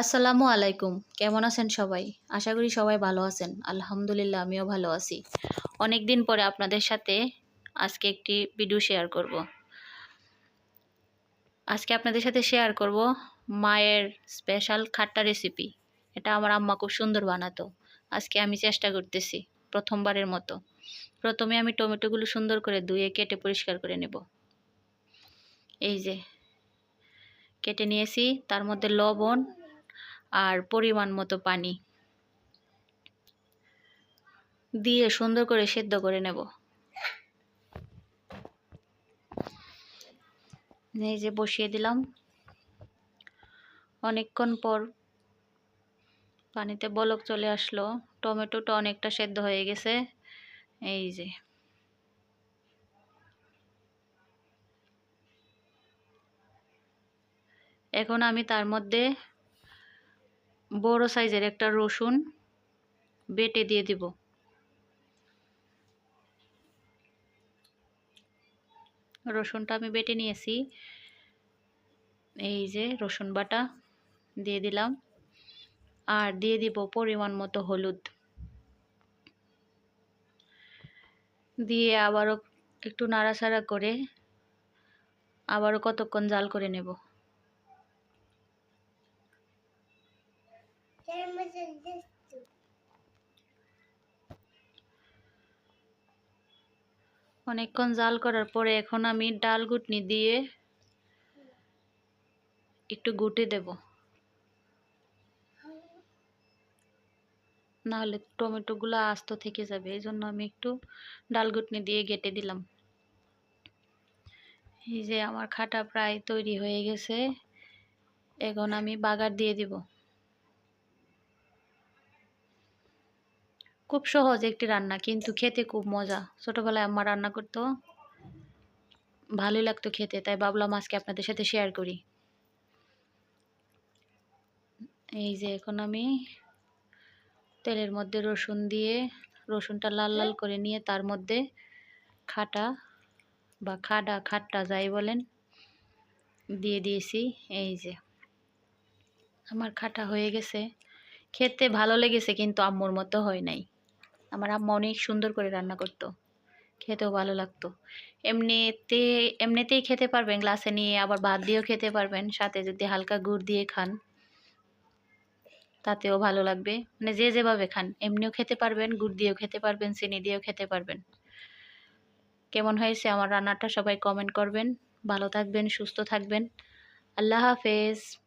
আসসালামু আলাইকুম। কেমন আছেন সবাই? আশা করি সবাই ভালো আছেন। আলহামদুলিল্লাহ, আমিও ভালো আছি। অনেক দিন পরে আপনাদের সাথে আজকে একটি ভিডিও শেয়ার করব। আজকে আপনাদের সাথে শেয়ার করব মায়ের স্পেশাল খাট্টা রেসিপি এটা আমার আম্মা খুব সুন্দর বানাতো। আজকে আমি চেষ্টা করতেছি প্রথমবারের মতো। প্রথমে আমি টমেটোগুলো সুন্দর করে ধুয়ে কেটে পরিষ্কার করে নেব। এই যে, কেটে নিয়েছি। তার মধ্যে লবণ আর পরিমাণ মতো পানি দিয়ে সুন্দর করে সেদ্ধ করে নেব। এই যে বসিয়ে দিলাম। অনেকক্ষণ পর পানিতে বলক চলে আসলো। টমেটোটা অনেকটা সেদ্ধ হয়ে গেছে। এই যে। এখন আমি তার মধ্যে বড় সাইজের একটা রসুন বেটে দিয়ে দিব। রসুনটা আমি বেটে নিয়েছি। এই যে রসুন বাটা দিয়ে দিলাম। আর দিয়ে দিব পরিমাণ মতো হলুদ। দিয়ে আবারও একটু নাড়াচাড়া করে আবারও কতক্ষণ জাল করে নেব। অনেকক্ষণ জাল করার পরে এখন আমি ডাল গুটনি দিয়ে একটু গুটে দেব। নাহলে টমেটোগুলো আস্ত থেকে যাবে, এই জন্য আমি একটু ডাল গুটনি দিয়ে গেটে দিলাম। এই যে আমার খাটা প্রায় তৈরি হয়ে গেছে, এখন আমি বাগার দিয়ে দিব। খুব সহজ একটি রান্না, কিন্তু খেতে খুব মজা। ছোটোবেলায় আম্মা রান্না করতো। ভালোই লাগতো খেতে, তাই ভাবলাম আজকে আপনাদের সাথে শেয়ার করি। এই যে এখন আমি তেলের মধ্যে রসুন দিয়ে, রসুনটা লাল লাল করে নিয়ে তার মধ্যে খাটা বা খাডা, খাট্টা যাই বলেন, দিয়ে দিয়েছি। এই যে আমার খাটা হয়ে গেছে। খেতে ভালো লেগেছে কিন্তু আম্মুর মতো হয় নাই। আমার আম্মা অনেক সুন্দর করে রান্না করতো। খেতেও ভালো লাগতো। এমনিতে, এমনিতেই খেতে পারবেন, গ্লাসে নিয়ে আবার ভাত দিয়েও খেতে পারবেন, সাথে যদি হালকা গুড় দিয়ে খান, তাতেও ভালো লাগবে। মানে যে যেভাবে খান, এমনিও খেতে পারবেন, গুড় দিয়েও খেতে পারবেন, চিনি দিয়েও খেতে পারবেন। কেমন হয়েছে আমার রান্নাটা সবাই কমেন্ট করবেন। ভালো থাকবেন, সুস্থ থাকবেন। আল্লাহ হাফেজ।